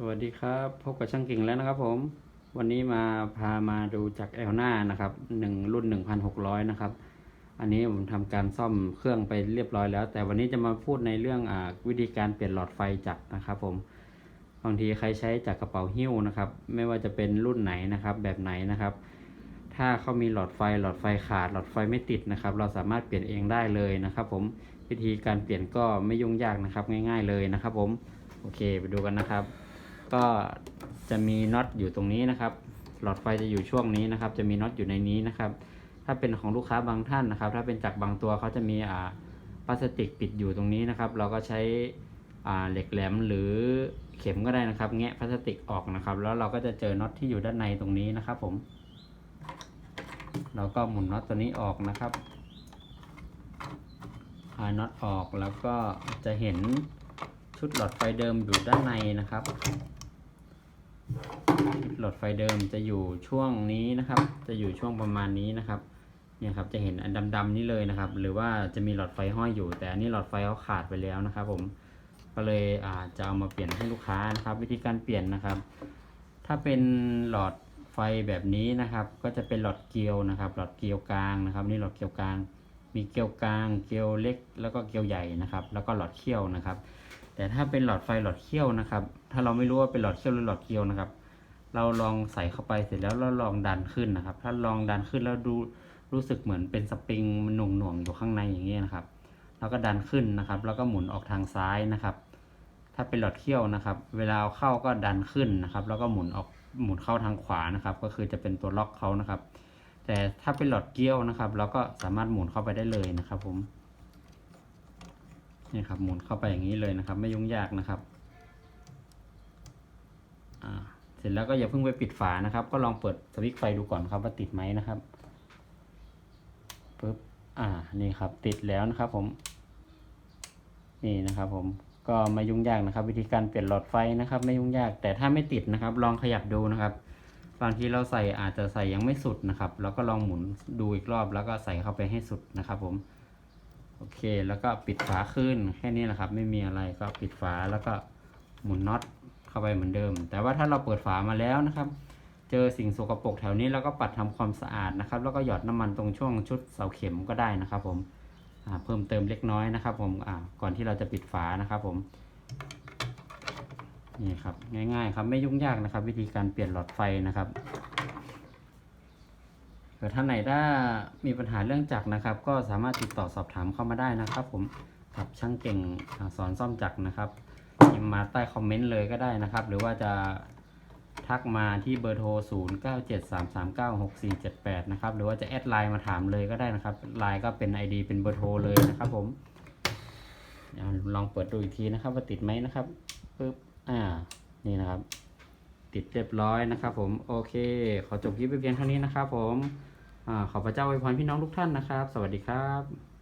สวัสดีครับ พบกับช่างกิ่งแล้วนะครับผม วันนี้มาพามาดูจากแอลหน้านะครับหนึ่งรุ่น1,600นะครับ อันนี้ผมทำการซ่อมเครื่องไปเรียบร้อยแล้ว แต่วันนี้จะมาพูดในเรื่องอวิธีการเปลี่ยนหลอดไฟจักรนะครับผมบางทีใครใช้จากกระเป๋าหิ้วนะครับ ไม่ว่าจะเป็นรุ่นไหนนะครับ แบบไหนนะครับ ถ้าเขามีหลอดไฟหลอดไฟขาดหลอดไฟไม่ติดนะครับ เราสามารถเปลี่ยนเองได้เลยนะครับ ผมวิธีการเปลี่ยนก็ไม่ยุ่งยากนะครับ ง่าย ๆเลยนะครับ ผมโอเคไปดูกันนะครับ ก็จะมีน็อตอยู่ตรงนี้นะครับ หลอดไฟจะอยู่ช่วงนี้นะครับ จะมีน็อตอยู่ในนี้นะครับ ถ้าเป็นของลูกค้าบางท่านนะครับ ถ้าเป็นจากบางตัวเขาจะมีอ่าพลาสติกปิดอยู่ตรงนี้นะครับ เราก็ใช้อ่าเหล็กแหลมหรือเข็มก็ได้นะครับ แงะพลาสติกออกนะครับ แล้วเราก็จะเจอน็อตที่อยู่ด้านในตรงนี้นะครับผมเราก็หมุนน็อตตัวนี้ออกนะครับคลายน็อตออกแล้วก็จะเห็นชุดหลอดไฟเดิมอยู่ด้านในนะครับ หลอดไฟเดิมจะอยู่ช่วงนี้นะครับ จะอยู่ช่วงประมาณนี้นะครับ เนี่ยครับจะเห็นอันดำๆนี้เลยนะครับ หรือว่าจะมีหลอดไฟห้อยอยู่ แต่อันนี้หลอดไฟเขาขาดไปแล้วนะครับ ผมก็เลยอาจจะเอามาเปลี่ยนให้ลูกค้านะครับ วิธีการเปลี่ยนนะครับ ถ้าเป็นหลอดไฟแบบนี้นะครับ ก็จะเป็นหลอดเกลียวนะครับ หลอดเกลียวกลางนะครับ นี่หลอดเกลียวกลาง มีเกลียวกลาง เกลียวเล็ก แล้วก็เกลียวใหญ่นะครับ แล้วก็หลอดเขี้ยวนะครับ แต่ถ้าเป็นหลอดไฟหลอดเขี้ยวนะครับ ถ้าเราไม่รู้ว่าเป็นหลอดเขี้ยวหรือหลอดเกลียวนะครับ เราลองใส่เข้าไปเสร็จแล้วเราลองดันขึ้นนะครับ ถ้าลองดันขึ้นแล้วดูรู้สึกเหมือนเป็นสปริงมันหน่วงหน่วงๆอยู่ข้างในอย่างเงี้ยนะครับเราก็ดันขึ้นนะครับ แล้วก็หมุนออกทางซ้ายนะครับ ถ้าเป็นหลอดเขี้ยวนะครับ เวลาเข้าก็ดันขึ้นนะครับ แล้วก็หมุนออกหมุนเข้าทางขวานะครับ ก็คือจะเป็นตัวล็อกเขานะครับ แต่ถ้าเป็นหลอดเกี้ยวนะครับ เราก็สามารถหมุนเข้าไปได้เลยนะครับ ผมนี่ครับหมุนเข้าไปอย่างนี้เลยนะครับ ไม่ยุ่งยากนะครับเสร็จแล้วก็อย่าเพิ่งไปปิดฝานะครับ ก็ลองเปิดสวิตช์ไฟดูก่อนครับว่าติดไหมนะครับปึ๊บอ่านี่ครับ ติดแล้วนะครับ ผม นี่นะครับ ผมก็ไม่ยุ่งยากนะครับ วิธีการเปลี่ยนหลอดไฟนะครับ ไม่ยุ่งยาก แต่ถ้าไม่ติดนะครับ ลองขยับดูนะครับ บางทีเราใส่อาจจะใส่ยังไม่สุดนะครับ แล้วก็ลองหมุนดูอีกรอบแล้วก็ใส่เข้าไปให้สุดนะครับผม โอเค แล้วก็ปิดฝาขึ้นแค่นี้แหละครับ ไม่มีอะไรก็ปิดฝาแล้วก็หมุนน็อตเข้าไปเหมือนเดิม แต่ว่าถ้าเราเปิดฝามาแล้วนะครับ เจอสิ่งสกปรกแถวนี้เราก็ปัดทำความสะอาดนะครับ แล้วก็หยอดน้ำมันตรงช่วงชุดเสาเข็มก็ได้นะครับ ผมเพิ่มเติมเล็กน้อยนะครับ ผมก่อนที่เราจะปิดฝานะครับ ผม นี่ครับง่ายๆครับไม่ยุ่งยากนะครับ วิธีการเปลี่ยนหลอดไฟนะครับเกิดท่านไหนถ้ามีปัญหาเรื่องจักรนะครับ ก็สามารถติดต่อสอบถามเข้ามาได้นะครับ ผมกับช่างเก่งสอนซ่อมจักรนะครับพิมพ์มาใต้คอมเมนต์เลยก็ได้นะครับ หรือว่าจะทักมาที่เบอร์โทร 0973396478 นะครับ หรือว่าจะแอดไลน์มาถามเลยก็ได้นะครับ ไลน์ก็เป็น ID เป็นเบอร์โทรเลยนะครับผมลองเปิดดูอีกทีนะครับ ว่าติดไหมนะครับปึ๊บ อ่า นี่นะครับ ติดเรียบร้อยนะครับ ผม โอเค ขอจบคลิปไปเพียงเท่านี้นะครับ ผม อ่า ขอพระเจ้าอวยพรพี่น้องทุกท่านนะครับ สวัสดีครับ